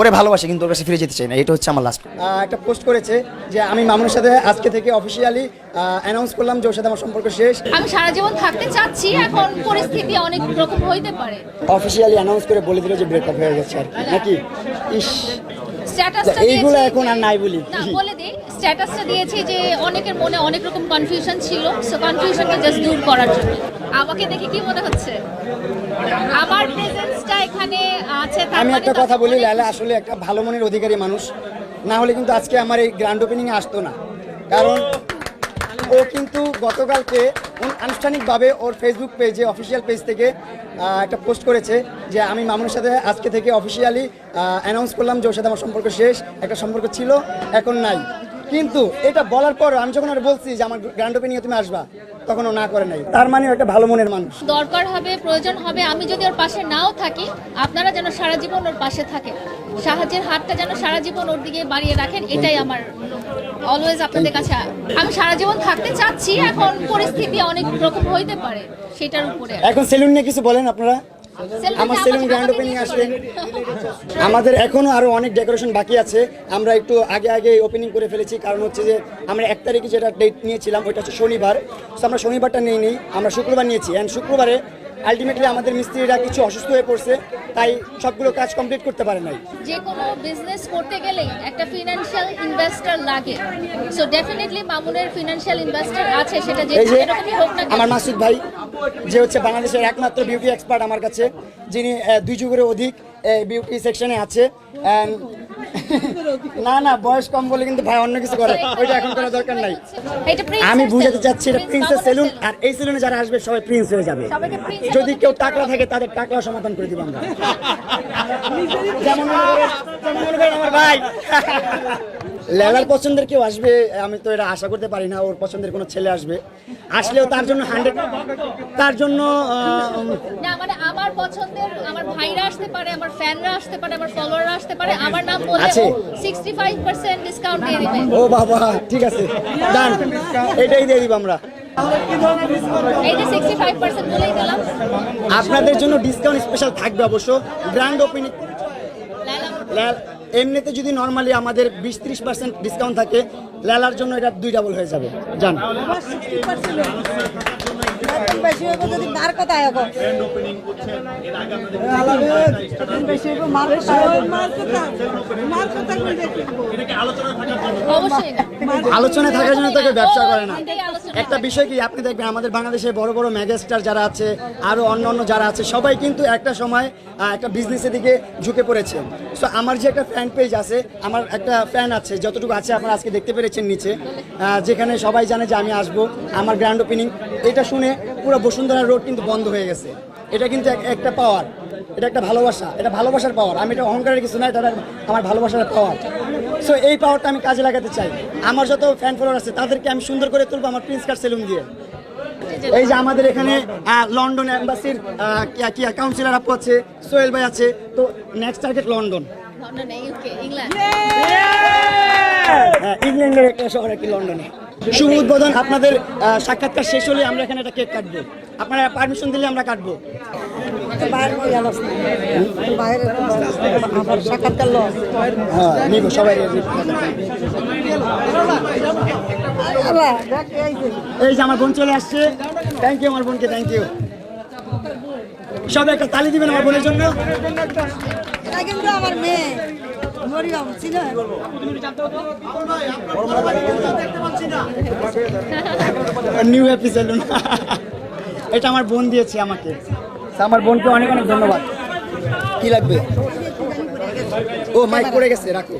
ওরে ভালোবাসে কিন্তু ওর কাছে ফিরে যেতে চাই না। এটা হচ্ছে আমার লাস্ট একটা পোস্ট করেছে যে আমি মামুনের সাথে আজকে থেকে অফিসিয়ালি অ্যানাউন্স করলাম যে ওর সাথে আমার সম্পর্ক শেষ। আমি সারা জীবন থাকতে চাচ্ছি এখন পরিস্থিতি অনেক রকম হইতে পারে। অফিসিয়ালি অ্যানাউন্স করে বলে দিল যে ব্রেকআপ হয়ে গেছে আর কি। নাকি? ইস। স্ট্যাটাসটা এইগুলো এখন আর নাই বলি। না বলে দিই স্ট্যাটাসটা দিয়েছি যে অনেকের মনে অনেক রকম কনফিউশন ছিল সো কনফিউশনকে জাস্ট দূর করার জন্য। আমাকে দেখে কি মনে হচ্ছে? আমার প্রেজেন্সটা এখানে আছে আমি মানে একটা কথা বলি লালা আসলে একটা ভালো মনের অধিকারী মানুষ। না হলে কিন্তু আজকে আমার এই গ্র্যান্ড ওপেনিংয়ে আসতো না। কারণ ও কিন্তু গতকালকে আনুষ্ঠানিকভাবে ওর ফেসবুক পেজে অফিসিয়াল পেজ থেকে একটা পোস্ট করেছে যে আমি মামুনের সাথে আজকে থেকে অফিসিয়ালি অ্যানাউন্স করলাম যে ওর সাথে আমার সম্পর্ক শেষ একটা সম্পর্ক ছিল এখন নাই। কিন্তু এটা বলার পর আমি যখন আর বলছি যে আমার গ্র্যান্ড ওপেনিংয়ে তুমি আসবা তখন ও না করে নাই। তার মানে একটা ভালো মনের মানুষ। দরকার হবে প্রয়োজন হবে আমি যদি ওর পাশে নাও থাকি আপনারা যেন সারা জীবন ওর পাশে থাকেন। সাহায্যের হাতটা যেন সারা জীবন ওর দিকে বাড়িয়ে রাখেন এটাই আমার অলওয়েজ আপনাদের কাছে আমি সারা জীবন থাকতে চাচ্ছি এখন পরিস্থিতি অনেক রকম হইতে পারে সেটার উপরে। এখন সেলুন নিয়ে কিছু বলেন আপনারা? আমার সেলুন গ্র্যান্ড ওপেনিং আসবেন আমাদের এখনও আরও অনেক ডেকোরেশন বাকি আছে। আমরা একটু আগে আগে ওপেনিং করে ফেলেছি কারণ হচ্ছে যে আমরা এক তারিখে যেটা ডেট নিয়েছিলাম ওইটা হচ্ছে শনিবার। তো আমরা শনিবারটা নিয়ে নিই আমরা শুক্রবার নিয়েছি। অ্যান্ড শুক্রবারে আলটিমেটলি আমাদের মিস্ত্রিরা কিছু অসুস্থ হয়ে পড়ছে তাই সবগুলো কাজ কমপ্লিট করতে পারে নাই। যে কোনো বিজনেস করতে গেলে একটা ফিনান্সিয়াল ইনভেস্টর লাগে। সো ডেফিনেটলি মামুনের ফিনান্সিয়াল ইনভেস্টর আছে সেটা যে যে হোক না আমার মাসুদ ভাই যে হচ্ছে বাংলাদেশের একমাত্র বিউটি এক্সপার্ট আমার কাছে যিনি দুই যুগের অধিক বিউটি সেকশনে আছে। না না বয়স কম বলে কিন্তু ভাই অন্য কিছু করে। ওইটা এখন করার দরকার নাই। আমি বুঝাতে চাচ্ছি এটা প্রিন্সেস সেলুন আর এই সেলুনে যারা আসবে সবাই প্রিন্স হয়ে যাবে। যদি কেউ টাকলা থাকে তাদের টাকলা সমাধান করে দিব আমরা। যেমন মনে করেন আমার ভাই। লেলার পছন্দের কেউ আসবে আমি তো এটা আশা করতে পারি না ওর পছন্দের কোনো ছেলে আসবে। আসলেও তার জন্য হান্ড্রেড তার জন্য না মানে আমার পছন্দের আমার ভাইরা আসতে পারে আমার ফ্যানরা আসতে পারে আমার ফলোয়াররা আসতে পারে আমার নাম বললে 65% ডিসকাউন্ট দিয়ে দিবে। ও বাবা ঠিক আছে ডান এটাই দিয়ে দিব আমরা। এই যে 65% আপনাদের জন্য ডিসকাউন্ট স্পেশাল থাকবে অবশ্য। গ্র্যান্ড ওপেনিং এমনিতে যদি নর্মালি আমাদের বিশ ত্রিশ পার্সেন্ট ডিসকাউন্ট থাকে, লেলার জন্য এটা দুই ডাবল হয়ে যাবে। জান বেশি হইব যদি মার কথা আইব বেশি হইব মার কথা মার কথা মার কথা কইলে অবশ্যই। না। আলোচনায় থাকার জন্য তাকে ব্যবসা করে না। একটা বিষয় কি আপনি দেখবেন আমাদের বাংলাদেশে বড় বড় মেগাস্টার যারা আছে আরও অন্য অন্য যারা আছে সবাই কিন্তু একটা সময় একটা বিজনেসের দিকে ঝুঁকে পড়েছে। সো আমার যে একটা ফ্যান পেজ আছে আমার একটা ফ্যান আছে যতটুকু আছে আপনারা আজকে দেখতে পেরেছেন নিচে। যেখানে সবাই জানে যে আমি আসব আমার গ্র্যান্ড ওপেনিং এটা শুনে পুরো বসুন্ধরা রোড কিন্তু বন্ধ হয়ে গেছে। এটা কিন্তু একটা পাওয়ার এটা একটা ভালোবাসা। এটা ভালোবাসার পাওয়ার আমি এটা অহংকারের কিছু না এটা আমার ভালোবাসার পাওয়ার সো এই পাওয়ারটা আমি কাজে লাগাতে চাই। আমার যত ফ্যান ফলোয়ার আছে তাদেরকে আমি সুন্দর করে তুলবো আমার প্রিন্স কার্ড সেলুন দিয়ে। এই যে আমাদের এখানে লন্ডন অ্যাম্বাসির কি কাউন্সিলর আপু আছে সোহেল ভাই আছে তো নেক্সট টার্গেট লন্ডন ইংল্যান্ডের একটা শহর একটি লন্ডনে শুভ উদ্বোধন, আপনাদের সাক্ষাৎকার শেষ হলে আমরা এখানে একটা কেক কাটবো। আপনারা পারমিশন দিলে আমরা কাটবো। সবাই এই যে আমার বোন চলে আসছে। থ্যাংক ইউ আমার বোনকে থ্যাংক ইউ সবাই একটা তালি দিবেন আমার বোনের জন্য। আমার মেয়ে। নিউ হ্যাপি সেলুন এটা আমার বোন দিয়েছে আমাকে। আমার বোনকে অনেক অনেক ধন্যবাদ। কি লাগবে? ও মাইক পড়ে গেছে, রাখো।